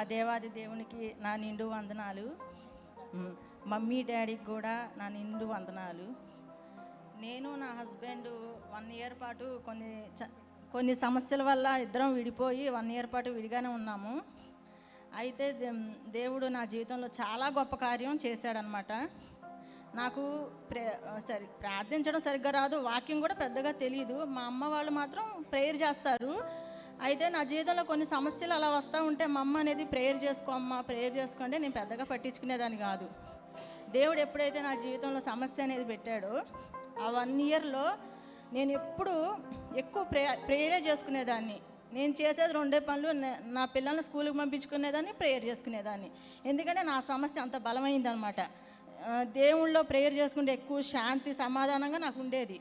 ఆ దేవాది దేవునికి నా నిండు వందనాలు. మమ్మీ డాడీకి కూడా నా నిండు వందనాలు. నేను నా హస్బెండ్ వన్ ఇయర్ పాటు కొన్ని చ- కొన్ని సమస్యల వల్ల ఇద్దరం విడిపోయి వన్ ఇయర్ పాటు విడిగానే ఉన్నాము. అయితే దే- దేవుడు నా జీవితంలో చాలా గొప్ప కార్యం చేశాడనమాట. నాకు ప్రే సరి ప్రార్థించడం సరిగ్గా రాదు వాక్యం కూడా పెద్దగా తెలియదు మా అమ్మ వాళ్ళు మాత్రం ప్రేయర్ చేస్తారు. అయితే నా జీవితంలో కొన్ని సమస్యలు అలా వస్తూ ఉంటే మా అమ్మ అనేది ప్రేయర్ చేసుకో అమ్మ ప్రేయర్ చేసుకోండి నేను పెద్దగా పట్టించుకునేదాన్ని కాదు. దేవుడు ఎప్పుడైతే నా జీవితంలో సమస్య అనేది పెట్టాడో ఆ వన్ ఇయర్లో నేను ఎప్పుడు ఎక్కువ ప్రే ప్రేయరే చేసుకునేదాన్ని. నేను చేసేది రెండే పనులు నా పిల్లల్ని స్కూల్కి పంపించుకునేదాన్ని ప్రేయర్ చేసుకునేదాన్ని. ఎందుకంటే నా సమస్య అంత బలమైందనమాట. దేవుళ్ళో ప్రేయర్ చేసుకుంటే ఎక్కువ శాంతి సమాధానంగా నాకు ఉండేది.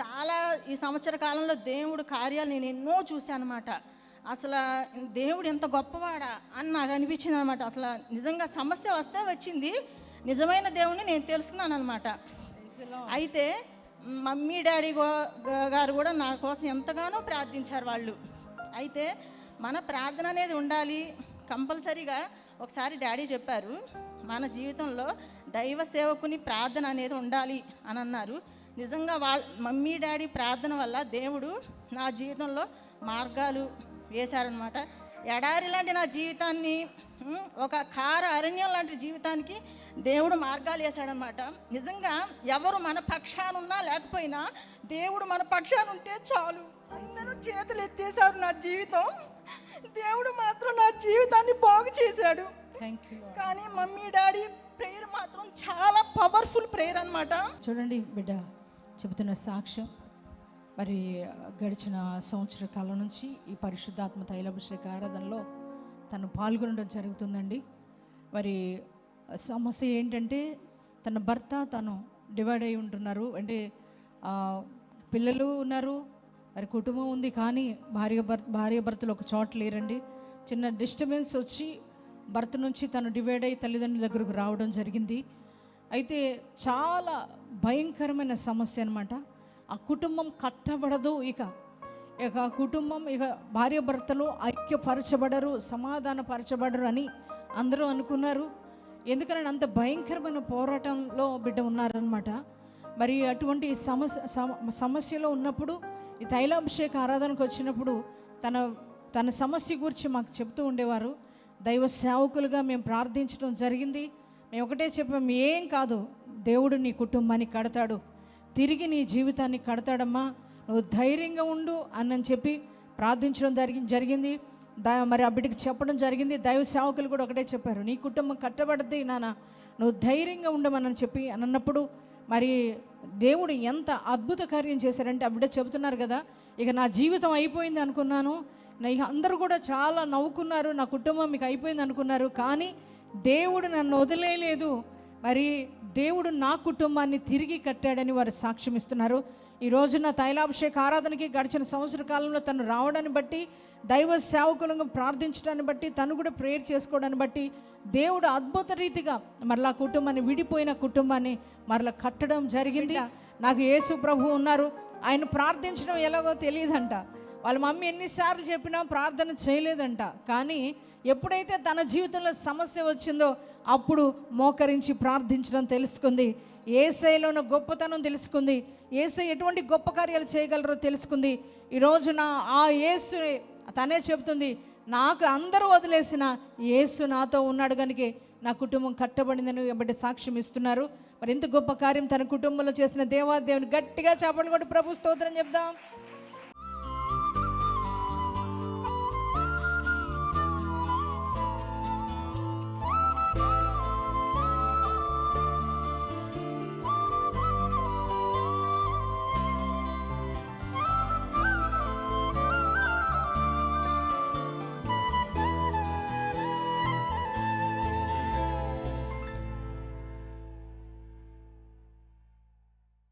చాలా ఈ సంవత్సర కాలంలో దేవుడు కార్యాలు నేను ఎన్నో చూశాను అనమాట అసలు దేవుడు ఎంత గొప్పవాడా అని నాకు అనిపించింది అనమాట అసలు నిజంగా సమస్య వస్తే వచ్చింది. నిజమైన దేవుణ్ణి నేను తెలుసుకున్నాను అనమాట అయితే మమ్మీ డాడీ గో- గారు కూడా నా కోసం ఎంతగానో ప్రార్థించారు వాళ్ళు. అయితే మన ప్రార్థన అనేది ఉండాలి. కంపల్సరీగా ఒకసారి డాడీ చెప్పారు మన జీవితంలో దైవ సేవకుని ప్రార్థన అనేది ఉండాలి అని అన్నారు. నిజంగా వాళ్ళ మమ్మీ డాడీ ప్రార్థన వల్ల దేవుడు నా జీవితంలో మార్గాలు వేశారనమాట ఎడారి లాంటి నా జీవితాన్ని ఒక కార అరణ్యం లాంటి జీవితానికి దేవుడు మార్గాలు వేశాడనమాట నిజంగా ఎవరు మన పక్షాన ఉన్నా లేకపోయినా దేవుడు మన పక్షాన ఉంటే చాలు. అందరూ చేతులు ఎత్తేసారు నా జీవితం. దేవుడు మాత్రం నా జీవితాన్ని బాగు చేశాడు. కానీ మమ్మీ డాడీ ప్రేయర్ మాత్రం చాలా పవర్ఫుల్ ప్రేయర్ అనమాట చూడండి బిడ్డ చెబుతున్న సాక్ష్యం. మరి గడిచిన సంవత్సర కాలం నుంచి ఈ పరిశుద్ధాత్మ తైలాభిషేక ఆరాధనలో తను పాల్గొనడం జరుగుతుందండి. మరి సమస్య ఏంటంటే తన భర్త తను డివైడ్ అయి ఉంటున్నారు. అంటే పిల్లలు ఉన్నారు మరి కుటుంబం ఉంది కానీ భార్య భర్త భార్య భర్తలు ఒక చోట లేరండి. చిన్న డిస్టర్బెన్స్ వచ్చి భర్త నుంచి తను డివైడ్ అయ్యి తల్లిదండ్రుల దగ్గరకు రావడం జరిగింది. అయితే చాలా భయంకరమైన సమస్య అనమాట ఆ కుటుంబం కట్టబడదు ఇక. ఇక ఆ కుటుంబం ఇక భార్య భర్తలు ఐక్యపరచబడరు సమాధానపరచబడరు అని అందరూ అనుకున్నారు. ఎందుకని అంత భయంకరమైన పోరాటంలో బిడ్డ ఉన్నారనమాట మరి అటువంటి సమస్య సమస్యలో ఉన్నప్పుడు ఈ తైలాభిషేక ఆరాధనకు వచ్చినప్పుడు తన తన సమస్య గురించి మాకు చెప్తూ ఉండేవారు. దైవ సేవకులుగా మేము ప్రార్థించడం జరిగింది. మేము ఒకటే చెప్పాం ఏం కాదు. దేవుడు నీ కుటుంబాన్ని కడతాడు. తిరిగి నీ జీవితాన్ని కడతాడమ్మా. నువ్వు ధైర్యంగా ఉండు అన్నని చెప్పి ప్రార్థించడం జరిగి జరిగింది. దా మరి ఆ బిడ్డకి చెప్పడం జరిగింది. దైవ సేవకులు కూడా ఒకటే చెప్పారు నీ కుటుంబం కట్టబడద్ది నాన్న. నువ్వు ధైర్యంగా ఉండమని చెప్పి అని అన్నప్పుడు మరి దేవుడు ఎంత అద్భుత కార్యం చేశారంటే ఆ బిడ్డ చెబుతున్నారు కదా. ఇక నా జీవితం అయిపోయింది అనుకున్నాను. ఇక అందరూ కూడా చాలా నవ్వుకున్నారు. నా కుటుంబం మీకు అయిపోయింది అనుకున్నారు. కానీ దేవుడు నన్ను వదిలేయలేదు మరి దేవుడు నా కుటుంబాన్ని తిరిగి కట్టాడని వారు సాక్ష్యం ఇస్తున్నారు. ఈ రోజున తైలాభిషేక ఆరాధనకి గడిచిన సంవత్సర కాలంలో తను రావడాన్ని బట్టి దైవ సేవకులను ప్రార్థించడాన్ని బట్టి తను కూడా ప్రేయర్ చేసుకోవడాన్ని బట్టి దేవుడు అద్భుత రీతిగా మరలా కుటుంబాన్ని విడిపోయిన కుటుంబాన్ని మరలా కట్టడం జరిగింది. నాకు యేసు ప్రభు ఉన్నారు. ఆయన ప్రార్థించడం ఎలాగో తెలియదంట. వాళ్ళ మమ్మీ ఎన్నిసార్లు చెప్పినా ప్రార్థన చేయలేదంట. కానీ ఎప్పుడైతే తన జీవితంలో సమస్య వచ్చిందో అప్పుడు మోకరించి ప్రార్థించడం తెలుసుకుంది. ఏసైలో ఉన్న గొప్పతనం తెలుసుకుంది. ఏసై ఎటువంటి గొప్ప కార్యాలు చేయగలరో తెలుసుకుంది. ఈ నా ఆ ఏసు తనే చెబుతుంది నాకు అందరూ వదిలేసిన ఏసు నాతో ఉన్నాడు కనుక నా కుటుంబం కట్టబడిందని బట్టి సాక్ష్యం ఇస్తున్నారు. మరి ఎంత గొప్ప కార్యం తన కుటుంబంలో చేసిన దేవాదేవుని గట్టిగా చేపలు కూడా ప్రభు స్తోత్రం చెప్దాం.